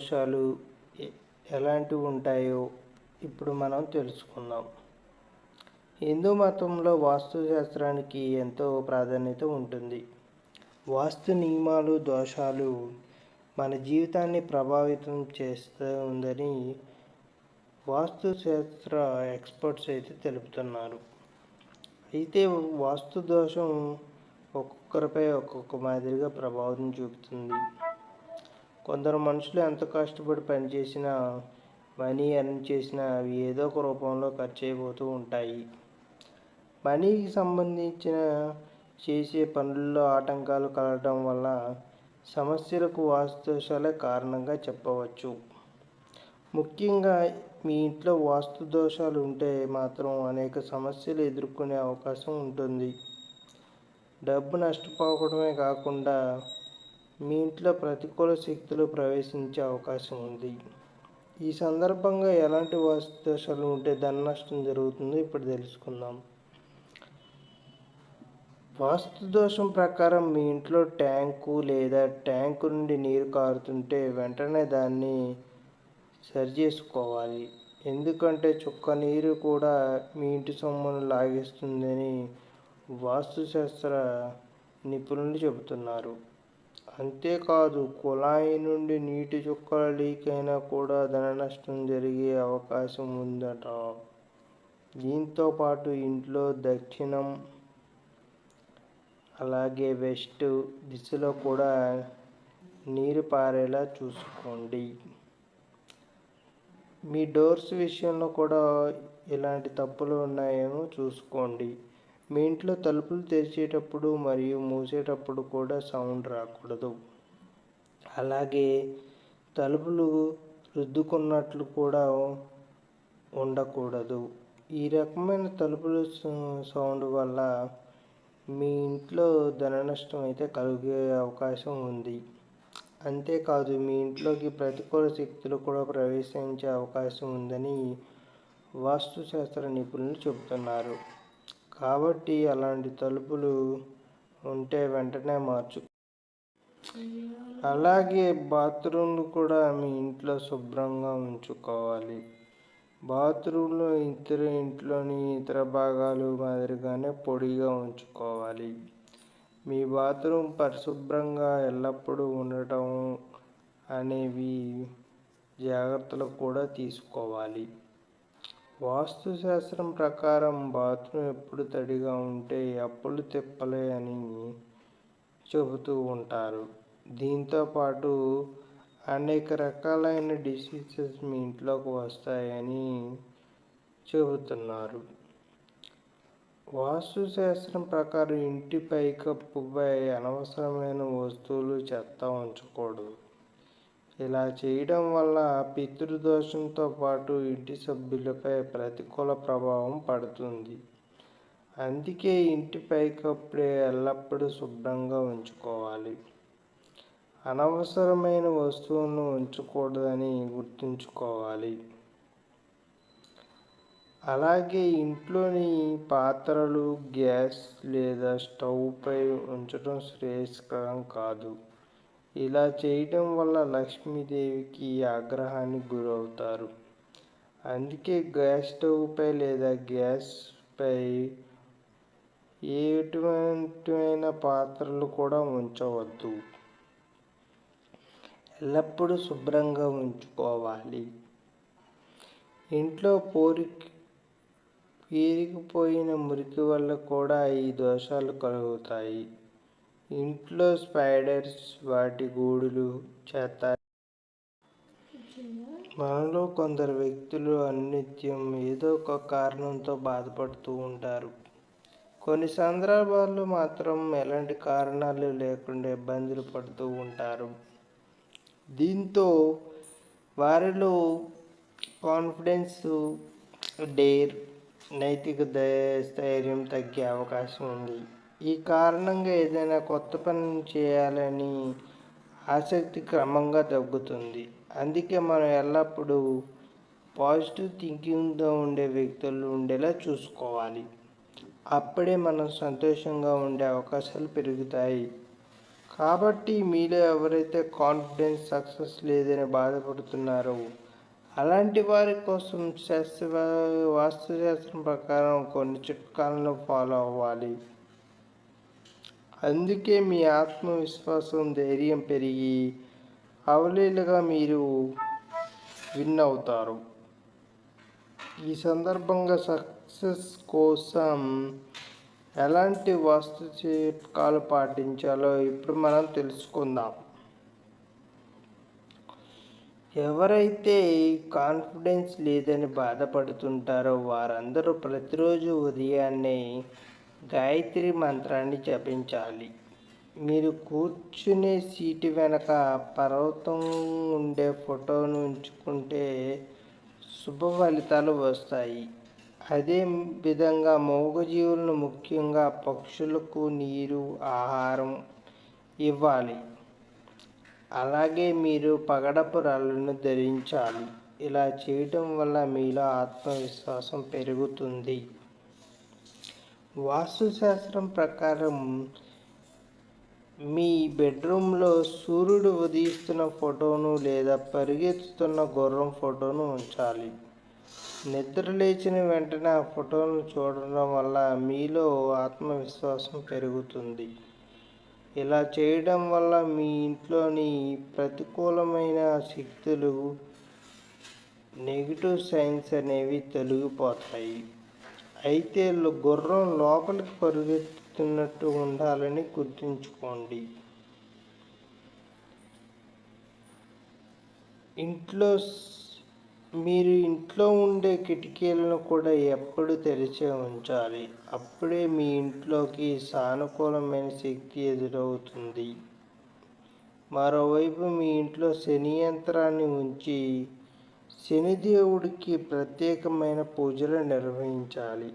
దోషాలు ఎలాంటివి ఉంటాయో ఇప్పుడు మనం తెలుసుకుందాం. హిందూ మతంలో వాస్తు శాస్త్రానికి ఎంతో ప్రాధాన్యత ఉంటుంది. వాస్తు నియమాలు దోషాలు మన జీవితాన్ని ప్రభావితం చేస్తుందని వాస్తు శాస్త్ర ఎక్స్పర్ట్స్ అయితే తెలుపుతున్నారు. అయితే వాస్తు దోషం ఒక్కొక్కరిపై ఒక్కొక్క మాదిరిగా ప్రభావం చూపుతుంది. కొందరు మనుషులు ఎంత కష్టపడి పనిచేసినా మనీ ఎర్న్ చేసినా అవి ఏదో ఒక రూపంలో ఖర్చు అయిపోతూ ఉంటాయి. మనీకి సంబంధించిన చేసే పనుల్లో ఆటంకాలు కలగడం వల్ల సమస్యలకు వాస్తుదోషాలే కారణంగా చెప్పవచ్చు. ముఖ్యంగా మీ ఇంట్లో వాస్తు దోషాలు ఉంటే మాత్రం అనేక సమస్యలు ఎదుర్కొనే అవకాశం ఉంటుంది. డబ్బు నష్టపోవడమే కాకుండా మీ ఇంట్లో ప్రతికూల శక్తులు ప్రవేశించే అవకాశం ఉంది. ఈ సందర్భంగా ఎలాంటి వాస్తు దోషాలు ఉంటే ధన నష్టం జరుగుతుందో ఇప్పుడు తెలుసుకుందాం. వాస్తు దోషం ప్రకారం మీ ఇంట్లో ట్యాంకు లేదా ట్యాంకు నుండి నీరు కారుతుంటే వెంటనే దాన్ని సరి చేసుకోవాలి. ఎందుకంటే చుక్క నీరు కూడా మీ ఇంటి సొమ్మును లాగేస్తుందని వాస్తుశాస్త్ర నిపుణులు చెబుతున్నారు. అంతేకాదు కుళాయి నుండి నీటి చుక్కల లీక్ అయినా కూడా ధన నష్టం జరిగే అవకాశం ఉందట. దీంతో పాటు ఇంట్లో దక్షిణం అలాగే వెస్ట్ దిశలో కూడా నీరు పారేలా చూసుకోండి. మీ డోర్స్ విషయంలో కూడా ఇలాంటి తప్పులు ఉన్నాయేమో చూసుకోండి. మీ ఇంట్లో తలుపులు తెరిచేటప్పుడు మరియు మూసేటప్పుడు కూడా సౌండ్ రాకూడదు. అలాగే తలుపులు రుద్దుకున్నట్లు కూడా ఉండకూడదు. ఈ రకమైన తలుపుల సౌండ్ వల్ల మీ ఇంట్లో ధన నష్టం అయితే కలిగే అవకాశం ఉంది. అంతేకాదు మీ ఇంట్లోకి ప్రతికూల శక్తులు కూడా ప్రవేశించే అవకాశం ఉందని వాస్తుశాస్త్ర నిపుణులు చెబుతున్నారు. కాబట్టి అలాంటి తలుపులు ఉంటే వెంటనే మార్చు. అలాగే బాత్రూమ్లు కూడా మీ ఇంట్లో శుభ్రంగా ఉంచుకోవాలి. బాత్రూంలో ఇతర ఇంట్లోని ఇతర భాగాలు మాదిరిగానే పొడిగా ఉంచుకోవాలి. మీ బాత్రూమ్ పరిశుభ్రంగా ఎల్లప్పుడూ ఉండటం అనేవి జాగ్రత్తలు కూడా తీసుకోవాలి. వాస్తుశాస్త్రం ప్రకారం బాత్రూమ్ ఎప్పుడు తడిగా ఉంటే అప్పులు తిప్పలే అని చెబుతూ ఉంటారు. దీంతో పాటు అనేక రకాలైన డిసీజెస్ మీ ఇంట్లోకి వస్తాయని చెబుతున్నారు. వాస్తుశాస్త్రం ప్రకారం ఇంటి పైకప్పుపై అనవసరమైన వస్తువులు చెత్త ఉంచకూడదు. ఇలా చేయడం వల్ల పితృదోషంతో పాటు ఇంటి సభ్యులపై ప్రతికూల ప్రభావం పడుతుంది. అందుకే ఇంటి పైకప్పుడే ఎల్లప్పుడూ శుభ్రంగా ఉంచుకోవాలి. అనవసరమైన వస్తువులను ఉంచకూడదని గుర్తుంచుకోవాలి. అలాగే ఇంట్లోని పాత్రలు గ్యాస్ లేదా స్టవ్పై ఉంచడం శ్రేయస్కరం కాదు. ఇలా చేయటం వల్ల లక్ష్మీదేవికి ఆగ్రహానికి గురవుతారు. అందుకే గ్యాస్ స్టవ్పై లేదా గ్యాస్పై ఎటువంటివైన పాత్రలు కూడా ఉంచవద్దు. ఎల్లప్పుడూ శుభ్రంగా ఉంచుకోవాలి. ఇంట్లో పోరి పీరికిపోయిన మురికి వల్ల కూడా ఈ దోషాలు కలుగుతాయి. ఇంట్లో స్పైడర్స్ వాటి గూడులు చేత మనలో కొందరు వ్యక్తులు అనిత్యం ఏదో ఒక కారణంతో బాధపడుతూ ఉంటారు. కొన్ని సందర్భాల్లో మాత్రం ఎలాంటి కారణాలు లేకుండా ఇబ్బందులు పడుతూ ఉంటారు. దీంతో వారిలో కాన్ఫిడెన్స్ డేర్ నైతిక ధైర్యం తగ్గే అవకాశం ఉంది. ఈ కారణంగా ఏదైనా కొత్త పని చేయాలని ఆసక్తి క్రమంగా తగ్గుతుంది. అందుకే మనం ఎల్లప్పుడూ పాజిటివ్ థింకింగ్తో ఉండే వ్యక్తులు ఉండేలా చూసుకోవాలి. అప్పుడే మనం సంతోషంగా ఉండే అవకాశాలు పెరుగుతాయి. కాబట్టి మీలో ఎవరైతే కాన్ఫిడెన్స్ సక్సెస్ లేదని బాధపడుతున్నారో అలాంటి వారి కోసం శాస్త్ర వాస్తుశాస్త్రం ప్రకారం కొన్ని చిట్కాలను ఫాలో అవ్వాలి. అందుకే మీ ఆత్మవిశ్వాసం ధైర్యం పెరిగి అవలీలుగా మీరు విన్ అవుతారు ఈ సందర్భంగా సక్సెస్ కోసం ఎలాంటి వాస్తు చిట్కాలు పాటించాలో ఇప్పుడు మనం తెలుసుకుందాం. ఎవరైతే కాన్ఫిడెన్స్ లేదని బాధపడుతుంటారో వారందరూ ప్రతిరోజు ఉదయాన్నే గాయత్రి మంత్రాన్ని జపించాలి. మీరు కూర్చునే సీటు వెనక పర్వతం ఉండే ఫోటోను ఉంచుకుంటే శుభ ఫలితాలు వస్తాయి. అదే విధంగా మూగజీవులను ముఖ్యంగా పక్షులకు నీరు ఆహారం ఇవ్వాలి. అలాగే మీరు పగడపు రాళ్ళను ధరించాలి. ఇలా చేయటం వల్ల మీలో ఆత్మవిశ్వాసం పెరుగుతుంది. వాస్తుశాస్త్రం ప్రకారం మీ బెడ్రూమ్లో సూర్యుడు ఉదయిస్తున్న ఫోటోను లేదా పరిగెత్తుతున్న గుర్రం ఫోటోను ఉంచాలి. నిద్ర లేచిన వెంటనే ఆ ఫోటోను చూడడం వల్ల మీలో ఆత్మవిశ్వాసం పెరుగుతుంది. ఇలా చేయడం వల్ల మీ ఇంట్లోని ప్రతికూలమైన శక్తులు నెగిటివ్ సైన్స్ అనేవి తొలగిపోతాయి. అయితే గుర్రం లోపలికి పరుగెత్తుతున్నట్టు ఉండాలని గుర్తుంచుకోండి. ఇంట్లో మీరు ఇంట్లో ఉండే కిటికీలను కూడా ఎప్పుడు తెరిచే ఉంచాలి. అప్పుడే మీ ఇంట్లోకి సానుకూలమైన శక్తి ఎదురవుతుంది. మరోవైపు మీ ఇంట్లో శని యంత్రాన్ని ఉంచి శనిదేవుడికి ప్రత్యేకమైన పూజలు నిర్వహించాలి.